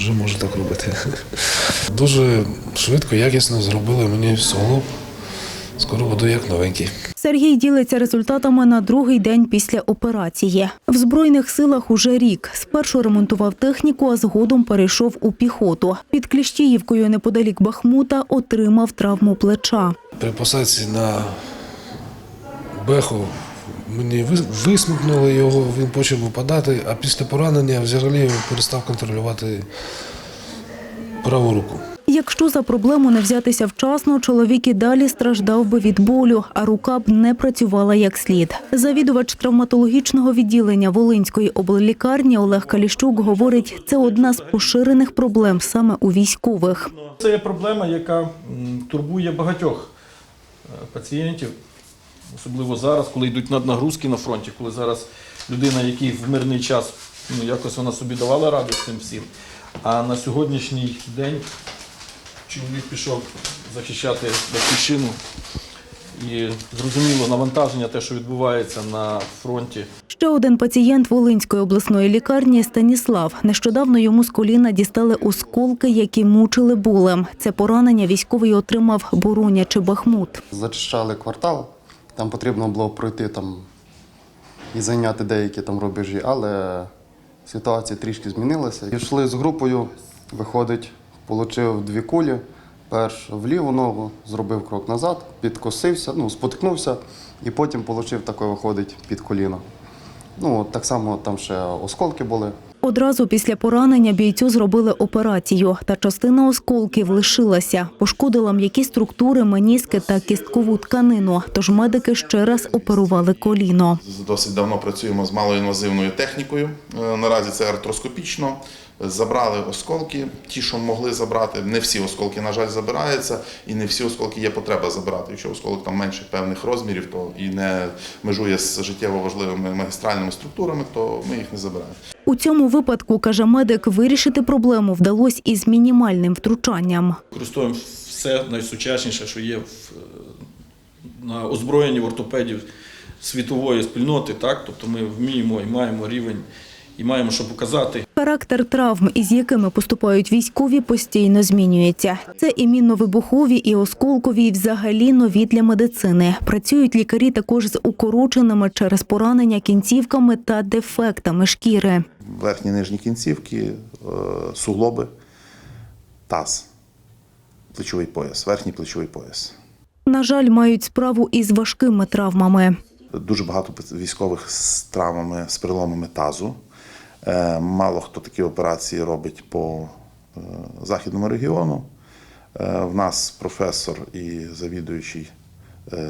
вже можу так робити. Дуже швидко, якісно зробили мені суглоб. Скоро буду як новенький. Сергій ділиться результатами на другий день після операції. В Збройних силах уже рік. Спершу ремонтував техніку, а згодом перейшов у піхоту. Під Кліщіївкою неподалік Бахмута отримав травму плеча. При посадці на беху мені ви- висмикнули його, він почав випадати, а після поранення взагалі перестав контролювати праву руку. Якщо за проблему не взятися вчасно, чоловік і далі страждав би від болю, а рука б не працювала як слід. Завідувач травматологічного відділення Волинської обллікарні Олег Каліщук говорить, це одна з поширених проблем саме у військових. Це є проблема, яка турбує багатьох е, пацієнтів, особливо зараз, коли йдуть наднагрузки на фронті, коли зараз людина, який в мирний час ну, якось вона собі давала раду з цим всім. А на сьогоднішній день чоловік пішов захищати батьківщину. І зрозуміло, навантаження, те, що відбувається на фронті, Ще один пацієнт Волинської обласної лікарні Станіслав. Нещодавно йому з коліна дістали осколки, які мучили болем. Це поранення військовий отримав боронячи Бахмут. Зачищали квартал, там потрібно було пройти там і зайняти деякі там рубежі, але ситуація трішки змінилася. Йшли з групою, виходить, отримав дві кулі. Перш в ліву ногу, зробив крок назад, підкосився, ну, споткнувся, і потім отримав таке виходить під коліно. Ну, так само там ще осколки були. Одразу після поранення бійцю зробили операцію, та частина осколків лишилася. Пошкодила м'які структури, меніски та кісткову тканину. Тож медики ще раз оперували коліно. Досить давно працюємо з малоінвазивною технікою. Е, Наразі це артроскопічно. Забрали осколки, ті, що могли забрати. Не всі осколки, на жаль, забираються, і не всі осколки є потреба забирати. Якщо осколок там менше певних розмірів, то і не межує з життєво важливими магістральними структурами, то ми їх не забираємо. У цьому випадку, каже медик, вирішити проблему вдалося із мінімальним втручанням. використовуємо все найсучасніше, що є в, е, на озброєнні в ортопедів світової спільноти. Так? Тобто ми вміємо і маємо рівень, і маємо що показати. Характер травм, із якими поступають військові, постійно змінюється. Це і мінно-вибухові, і осколкові, і взагалі нові для медицини. Працюють лікарі також з укороченими через поранення кінцівками та дефектами шкіри. Верхні нижні кінцівки, е, суглоби, таз, плечовий пояс, верхній плечовий пояс. На жаль, мають справу із важкими травмами. Дуже багато військових з травмами, з переломами тазу. Е, Мало хто такі операції робить по е, західному регіону. Е, В нас професор і завідуючий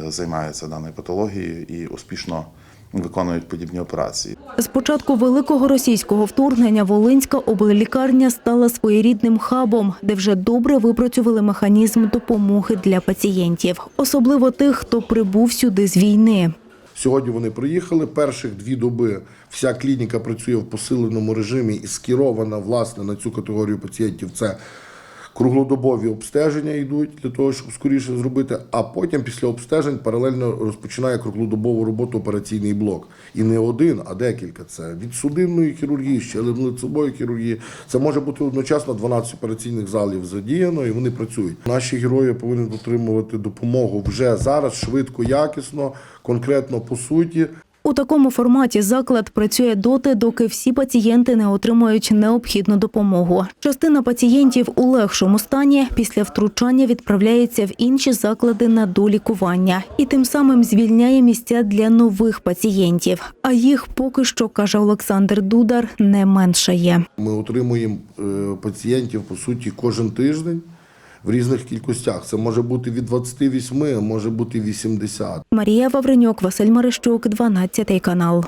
займаються даною патологією і успішно виконують подібні операції. З початку великого російського вторгнення Волинська обллікарня стала своєрідним хабом, де вже добре випрацювали механізм допомоги для пацієнтів, особливо тих, хто прибув сюди з війни. Сьогодні вони приїхали. Перших дві доби вся клініка працює в посиленому режимі і скерована власне на цю категорію пацієнтів. Це круглодобові обстеження йдуть для того, щоб скоріше зробити. А потім, після обстежень, паралельно розпочинає круглодобову роботу операційний блок. І не один, а декілька. Це від судинної хірургії, щелепно-лицевої хірургії. Це може бути одночасно 12 операційних залів задіяно, і вони працюють. Наші герої повинні отримувати допомогу вже зараз, швидко, якісно, конкретно по суті. У такому форматі заклад працює доти, доки всі пацієнти не отримають необхідну допомогу. Частина пацієнтів у легшому стані після втручання відправляється в інші заклади на долікування і тим самим звільняє місця для нових пацієнтів. А їх поки що, каже Олександр Дудар, не меншає. Ми отримуємо е, пацієнтів по суті кожен тиждень в різних кількостях. Це може бути від 28, а може бути 80. Марія Вавренюк, Василь Марищук, 12 канал.